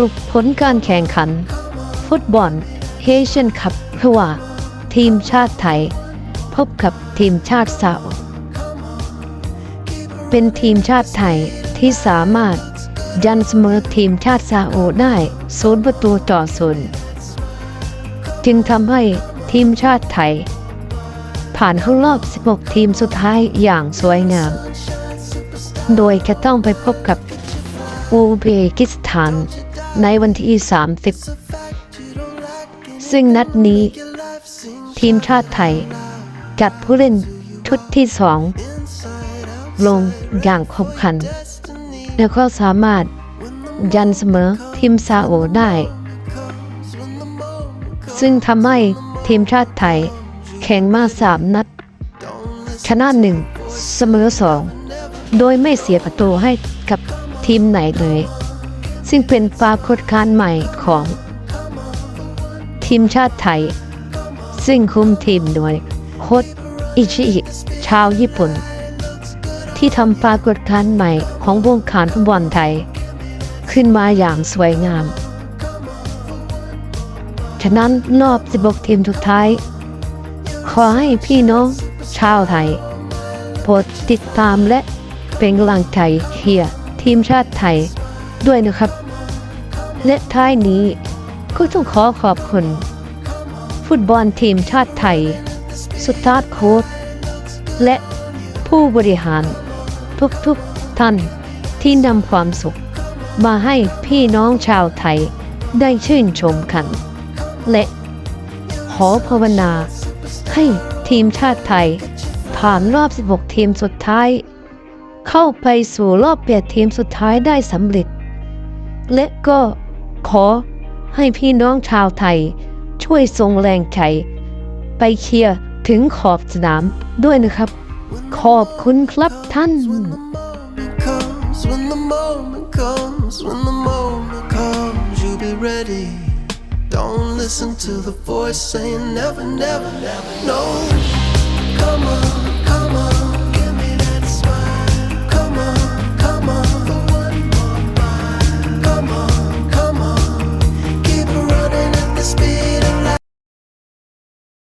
รุปผลการแข่งขัน ฟุตบอลเฮเชียนคัพระหว่าทีมชาติไทย พบกับทีมชาติซาอุเป็นทีมชาติไทยที่สามารถยันเสมอทีมชาติซาอุได้ศูนย์ประตูต่อศูนย์จึงทำให้ทีมชาติไทย ผ่านเข้ารอบ 16 ทีมสุดท้ายอย่างสวยงาม โดยจะต้องไปพบกับอูเบกิสถาน ในวันที่ 30 ซึ่งนัดนี้ ทีมชาติไทย จัดผู้เล่นชุดที่สองลงอย่างครบครัน แล้วก็สามารถยันเสมอทีมซาอุได้ ซึ่งทำให้ทีมชาติไทยแข่งมาสามนัด ชนะหนึ่งเสมอสองโดยไม่เสียประตูให้กับทีมไหนเลย ซึ่งเป็นปรากฏการณ์ใหม่ของทีมชาติไทย ซึ่งคุมทีมโดยโค้ชอิชิอิชาวญี่ปุ่น ที่ทำปรากฏการณ์ใหม่ของวงการฟุตบอลไทย ขึ้นมาอย่างสวยงาม ฉะนั้นรอบ 16 ทีมสุดท้าย ขอให้พี่น้องชาวไทยโปรดติดตามและเป็นกำลังใจเชียร์ทีมชาติไทย ด้วยนะครับ และท้ายนี้ก็ต้องขอขอบคุณ ฟุตบอลทีมชาติไทยสุดทาร์โค้ชและผู้บริหารทุกๆท่านที่นำความสุข มาให้พี่น้องชาวไทยได้ชื่นชมกัน และขอภาวนา ให้ทีมชาติไทย ผ่านรอบ 16 ทีมสุดท้าย เข้าไปสู่รอบ 8 ทีมสุดท้ายได้สำเร็จ และก็ขอให้พี่น้องชาวไทย ช่วยทรงแรงใจไปเคลียร์ถึงขอบสนามด้วยนะครับ ขอบคุณครับท่าน Come on.